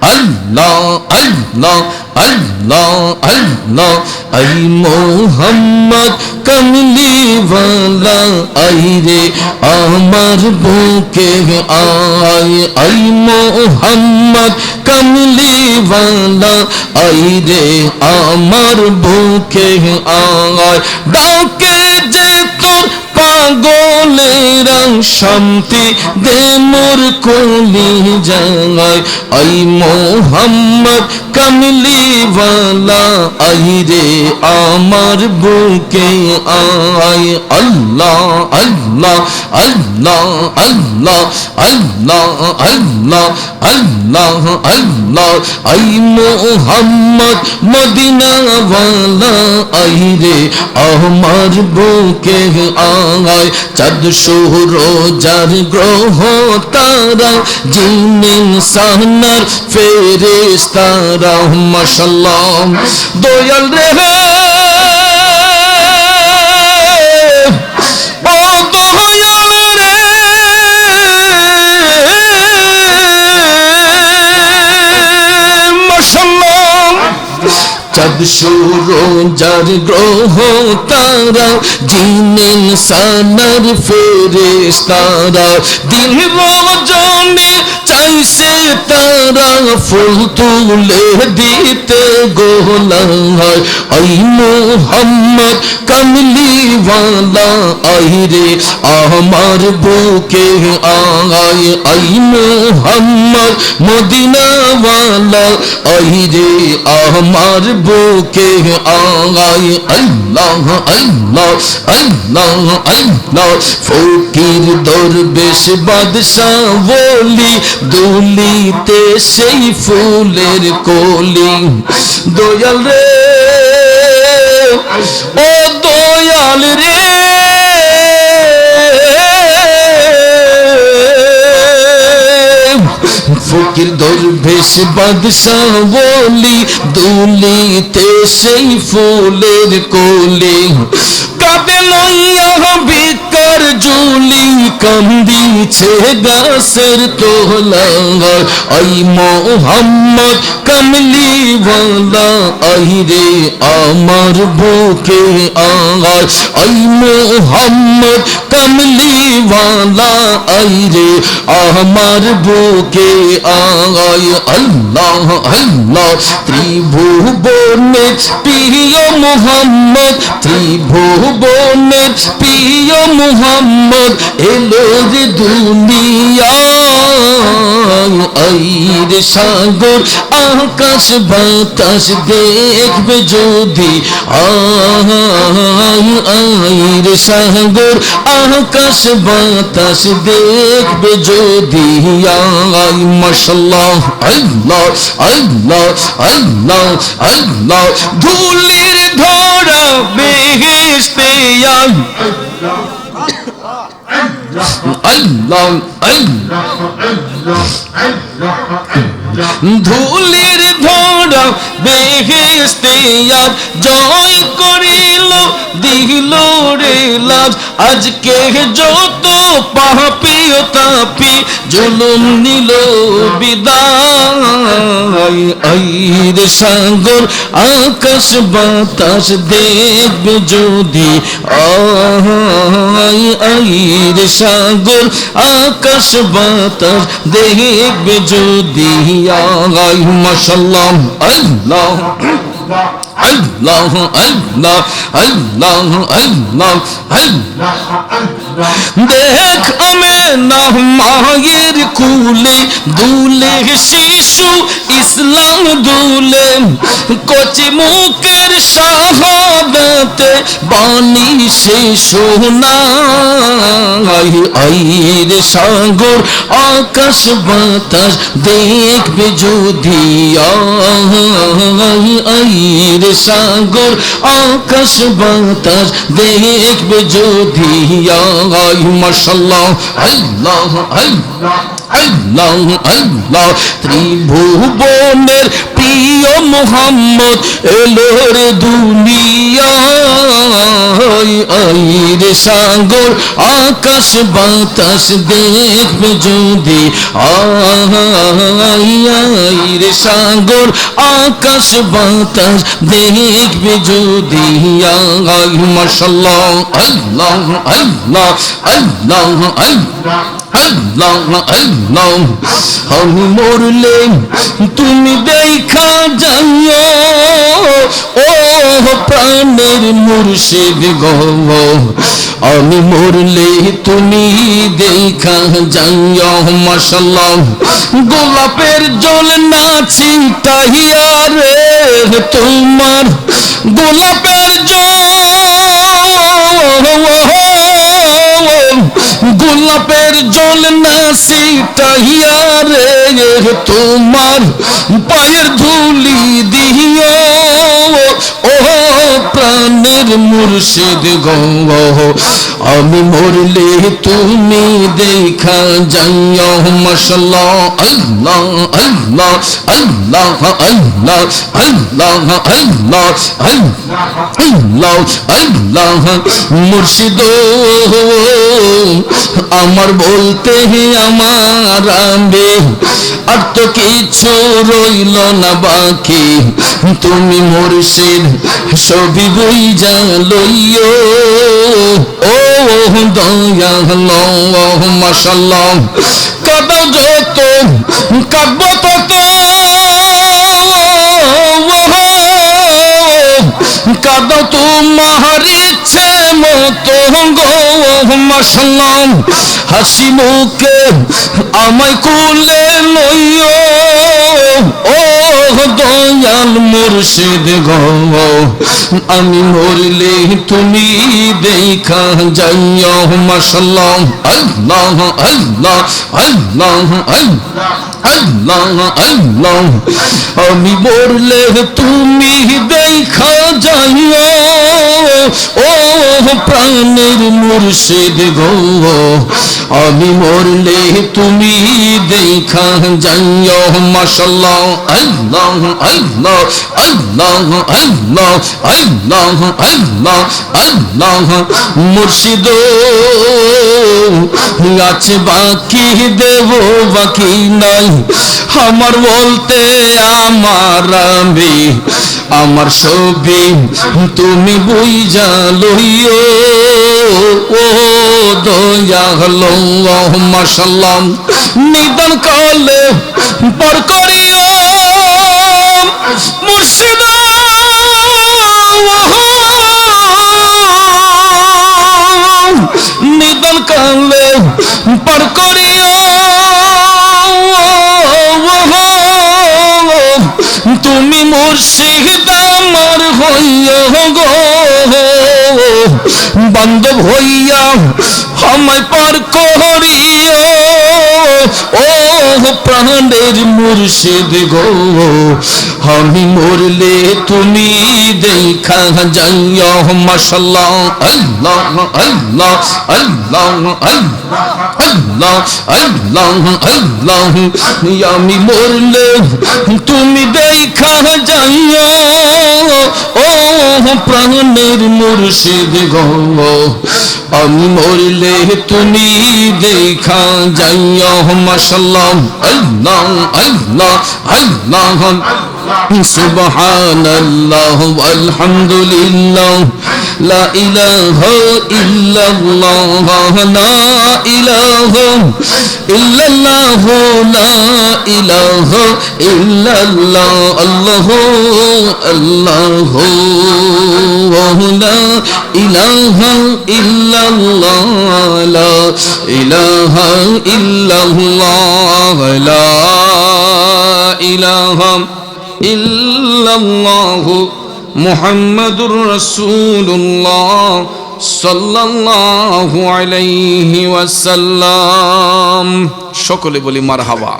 আল্লাহ আল্লাহ আল্লাহ আল্লাহ। I Mohammad কমলিওয়ালা I রে আমার বুকে আয়। আই মোহাম্মদ কমলিওয়ালা আই রে আমার বুকে আয়। ডাকে পাগলেরা শান্তি দে মোর কলি যায় আই মোহাম্মদ কমলিওয়ালা আই রে আমার বুকে আয়। আল্লাহ আল্লাহ আল্লাহ আল্লাহ আল্লাহ আল্লাহ আল্লাহ আল্লাহ। আই মোহাম্মদ মদিনাওয়ালা আই রে আমার বুকে আয়। চাঁদ রোজার গ্রহ তারা জিনিন সাহনার ফেরেস্তারা সাল্লাম দয়াল রে ও গ্রহ তারা জিন ইনসানার ফেরেশতারা দিন রজনী চাইছে তারা ফুল তুলে দিতে গোলায় আই মোহাম্মদ কমলিওয়ালা আই রে আমার বুকে আয় আই মোহাম্মদ মদিনাওয়ালা আই রে আমার বুকে আয় আল্লাহ আল্লাহ আল্লাহ আল্লাহ ফকির দরবেশ বাদশাহ বলি দুলিতে সেই ফুলের কলি দয়াল রে ও দয়াল রে। ফকির দরবেশ বাদশাহ বলি দুলিতে সেই ফুলের কোলে। জুলি কান্দিছে গাছের তোলা আই মোহাম্মদ কমলিওয়ালা আই রে আমার বুকে আয় আই মোহাম্মদ কমলিওয়ালা আই রে আমার বুকে আয় আল্লাহ আল্লাহ ত্রিভুবনের প্রিয় মোহাম্মদ ত্রিভুবনের প্রিয় মোহাম্মদ, এলো রে দুনিয়া, আইর সাগর, আকাশ বাতাস দেখবে যদি। আইর সাগর, আকাশ বাতাস দেখবে যদি। আই মাশাল্লাহ আল্লাহ আল্লাহ আল্লাহ আল্লাহ। ধুলির ধরা বেহেস্তে আই আল্লাহ আল্লাহ ধুলির ধরা বেহেস্তে জয় করিল দিল রে লাভ। আজকে যত পাপি ও তাপি জুলুম নিল বিদায়। আইর সাগর, আকাশ বাতাস দেখবে যদি। আই আইর সাগর, আকাশ বাতাস দেখবে যদি। আই মাশাল্লাহ আল্লাহ। আল্লাহ আল্লাহ আল্লাহ আল্লাহ আল্লাহ। দেখ আমে না মায়ের কুলে দুলে শিশু, ইসলাম দুলে কচি মুখের শাহাদাতে বাণী সে সোনাই আইর সাগর, আকাশ বাতাস দেখবে যদি আই আইর সাগর আকাশ বাতাস দেখবে যদি মশাল্লাহ আল্লাহ আল্লাহ আল্লাহ আল্লাহ ত্রিভুবনের মোহাম্মদ এলো রে দুনিয়ায় আই রে সাগর, আকাশ বাতাস দেখবে যদি। আই রে সাগর, আকাশ বাতাস দেখবে যদি। আল্লাহ আল্লাহ আল্লাহ আল্লাহ আল্লাহ। মরলে তুমি দেখা যাইও ও প্রাণের মুর্শিদ গো আমি মরলে তুমি দেখা যাইও মাশাল্লাহ গোলাপের জল না ছিটাইয়া রে তোমার গোলাপের জল গোলাপের জল নাসি সিটাইয়া রে তোমার পায়ের ধুলি দিও। ও প্রাণের মুর্শিদ গো আমি মরলে তুমি দেখা যাইও। মশলা আল্লাহ আল্লাহ আল্লাহ আল্লাহ আল্লাহ আল্লাহ আল্লাহ আল্লাহ মুর্শিদ, আমার বলতে আমার আবে আর তো কিছু রইল না বাকি। তুমি মুর্শিদ, সবই বই যা লইও। ও দয়া মাশাল্লাহ। কাদা যত কাব্য তত। কাদ তোমার ইচ্ছে মতো গো মাসাল্লাম হাসি মুখে আমায় কুলে লইও। ও দয়াল মুর্শিদ গো আমি মরলে তুমি দেখা যাইও মাসাল্লাহ আল্লাহ আল্লাহ আল্লাহ আল্লাহ। আমি মরলে তুমি দেখা যাইও। ও প্রাণের মুর্শিদ গো। আমি মরলে তুমি দেখা যাইও। মাশাল্লাহ আল্লাহ আল্লাহ আল্লাহ আল্লাহ আল্লাহ আল্লাহ আল্লাহ। মুর্শিদ আছে বাকি, দেব বাকি নাই। আমার বলতে আমার আমি, আমার তুমি ও মাসাল্লাম নিদান কালে পর করিও। মুর্শিদ নিদান কালে পর করিও। তুমি মুর্শিদ আমার হইয়া গো। বান্ধব হইয়া আমায় পার করিও। ও প্রাণের মুর্শিদ গো, আমি মরলে তুমি দেখা যাইও। মাশাল্লাহ, আল্লাহ আল্লাহ আল্লাহ আল্লাহ আল্লাহ আল্লাহ আমি মরলে তুমি দেখা যাইও। ও প্রাণের মুর্শিদ গো, আমি মরলে তুমি দেখা যাইও। মাশাল্লাহ আল্লাহ আল্লাহ আল্লাহ। سبحان الله والحمد لله لا إله إلا الله لا إله إلا الله لا إله إلا الله الله الله لا إله إلا الله لا إله إلا الله لا إله ইল্লাল্লাহু মুহাম্মাদুর রাসূলুল্লাহ সাল্লাল্লাহু আলাইহি ওয়াসাল্লাম। সকলে বলি মারহাবা।